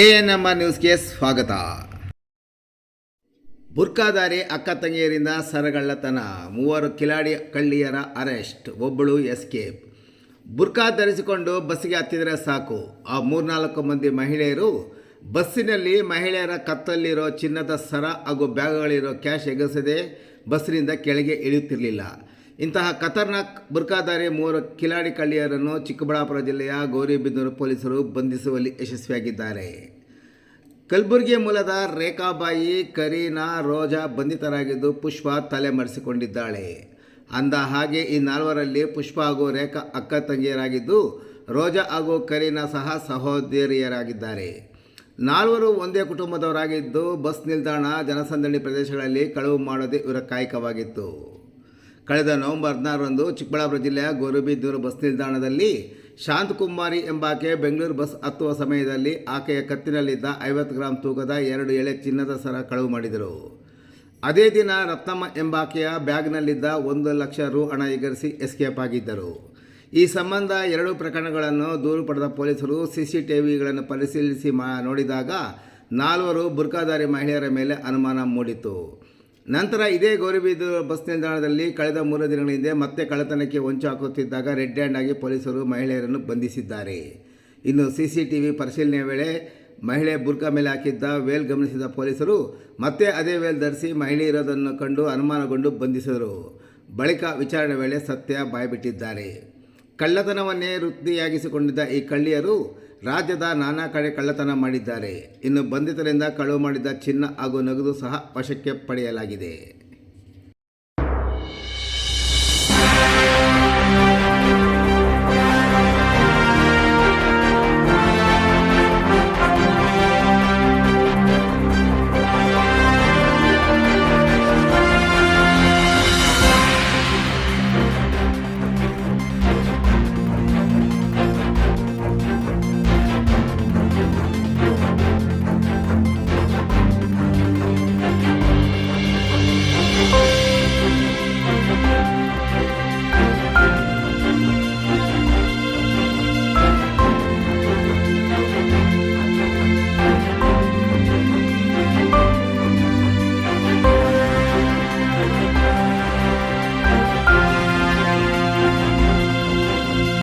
A N M R ನ್ಯೂಸ್ಗೆ ಸ್ವಾಗತ. ಬುರ್ಕಾದಾರಿ ಅಕ್ಕ ತಂಗಿಯರಿಂದ ಸರಗಳ್ಳತನ. ಮೂವರು ಕಿಲಾಡಿ ಕಳ್ಳಿಯರ ಅರೆಸ್ಟ್, ಒಬ್ಬಳು ಎಸ್ಕೇಪ್. ಬುರ್ಕಾ ಧರಿಸಿಕೊಂಡು ಬಸ್ಸಿಗೆ ಹತ್ತಿದರೆ ಸಾಕು. ಆ ಮೂರ್ನಾಲ್ಕು ಮಂದಿ ಮಹಿಳೆಯರು ಬಸ್ಸಿನಲ್ಲಿ ಮಹಿಳೆಯರ ಕತ್ತಲ್ಲಿರೋ ಚಿನ್ನದ ಸರ ಹಾಗೂ ಬ್ಯಾಗ್ಗಳಿರೋ ಕ್ಯಾಶ್ ಎಗಸದೆ ಬಸ್ಸಿನಿಂದ ಕೆಳಗೆ ಇಳಿಯುತ್ತಿರಲಿಲ್ಲ. ಇಂತಹ ಖತರ್ನಾಕ್ ಬುರ್ಕಾದಾರಿ ಮೂವರು ಕಿಲಾಡಿ ಕಳ್ಳಿಯರನ್ನು ಚಿಕ್ಕಬಳ್ಳಾಪುರ ಜಿಲ್ಲೆಯ ಗೌರಿಬಿದ್ದೂರು ಪೊಲೀಸರು ಬಂಧಿಸುವಲ್ಲಿ ಯಶಸ್ವಿಯಾಗಿದ್ದಾರೆ. ಕಲಬುರಗಿ ಮೂಲದ ರೇಖಾಬಾಯಿ ಕರೀನಾ ರೋಜಾ ಬಂಧಿತರಾಗಿದ್ದು ಪುಷ್ಪ ತಲೆ ಮರೆಸಿಕೊಂಡಿದ್ದಾಳೆ ಅಂದ ಹಾಗೆ ಈ ನಾಲ್ವರಲ್ಲಿ ಪುಷ್ಪ ಹಾಗೂ ರೇಖಾ ಅಕ್ಕ ತಂಗಿಯರಾಗಿದ್ದು ರೋಜಾ ಹಾಗೂ ಕರೀನಾ ಸಹ ಸಹೋದರಿಯರಾಗಿದ್ದಾರೆ. ನಾಲ್ವರು ಒಂದೇ ಕುಟುಂಬದವರಾಗಿದ್ದು ಬಸ್ ನಿಲ್ದಾಣ, ಜನಸಂದಣಿ ಪ್ರದೇಶಗಳಲ್ಲಿ ಕಳವು ಮಾಡೋದೇ ಇವರ ಕಾಯಕವಾಗಿತ್ತು. ಕಳೆದ ನವೆಂಬರ್ ಹದಿನಾರರಂದು ಚಿಕ್ಕಬಳ್ಳಾಪುರ ಜಿಲ್ಲೆಯ ಗೋರುಬಿದ್ದೂರು ಬಸ್ ನಿಲ್ದಾಣದಲ್ಲಿ ಶಾಂತಕುಮಾರಿ ಎಂಬಾಕೆ ಬೆಂಗಳೂರು ಬಸ್ ಹತ್ತುವ ಸಮಯದಲ್ಲಿ ಆಕೆಯ ಕತ್ತಿನಲ್ಲಿದ್ದ ಐವತ್ತು ಗ್ರಾಂ ತೂಕದ ಎರಡು ಎಳೆ ಚಿನ್ನದ ಸರ ಕಳವು ಮಾಡಿದರು. ಅದೇ ದಿನ ರತ್ನಮ್ಮ ಎಂಬಾಕೆಯ ಬ್ಯಾಗ್ನಲ್ಲಿದ್ದ ಒಂದು ಲಕ್ಷ ರು ಹಣ ಎಗರಿಸಿ ಎಸ್ಕೇಪ್ ಆಗಿದ್ದರು. ಈ ಸಂಬಂಧ ಎರಡು ಪ್ರಕರಣಗಳನ್ನು ದೂರು ಪಡೆದ ಪೊಲೀಸರು ಸಿಸಿಟಿವಿಗಳನ್ನು ಪರಿಶೀಲಿಸಿ ಮಾ, ನೋಡಿದಾಗ ನಾಲ್ವರು ಬುರ್ಕಾದಾರಿ ಮಹಿಳೆಯರ ಮೇಲೆ ಅನುಮಾನ ಮೂಡಿತು ನಂತರ ಇದೇ ಗೌರಿಬಿದು ಬಸ್ ನಿಲ್ದಾಣದಲ್ಲಿ ಕಳೆದ ಮೂರು ದಿನಗಳ ಹಿಂದೆ ಮತ್ತೆ ಕಳ್ಳತನಕ್ಕೆ ಹೊಂಚು ಹಾಕುತ್ತಿದ್ದಾಗ ರೆಡ್ ಹ್ಯಾಂಡ್ ಆಗಿ ಪೊಲೀಸರು ಮಹಿಳೆಯರನ್ನು ಬಂಧಿಸಿದ್ದಾರೆ. ಇನ್ನು ಸಿ ಸಿ ಟಿ ವಿ ಪರಿಶೀಲನೆ ವೇಳೆ ಮಹಿಳೆ ಬುರ್ಕಾ ಮೇಲೆ ಹಾಕಿದ್ದ ವೇಲ್ ಗಮನಿಸಿದ ಪೊಲೀಸರು ಮತ್ತೆ ಅದೇ ವೇಲ್ ಧರಿಸಿ ಮಹಿಳೆ ಇರೋದನ್ನು ಕಂಡು ಅನುಮಾನಗೊಂಡು ಬಂಧಿಸಿದರು. ಬಳಿಕ ವಿಚಾರಣೆ ವೇಳೆ ಸತ್ಯ ಬಾಯ್ಬಿಟ್ಟಿದ್ದಾರೆ. ಕಳ್ಳತನವನ್ನೇ ವೃತ್ತಿಯಾಗಿಸಿಕೊಂಡಿದ್ದ ಈ ಕಳ್ಳಿಯರು ರಾಜ್ಯದ ನಾನಾ ಕಡೆ ಕಳ್ಳತನ ಮಾಡಿದ್ದಾರೆ. ಇನ್ನು ಬಂಧಿತರಿಂದ ಕಳವು ಮಾಡಿದ್ದ ಚಿನ್ನ ಹಾಗೂ ನಗದು ಸಹ ವಶಕ್ಕೆ ಪಡೆಯಲಾಗಿದೆ.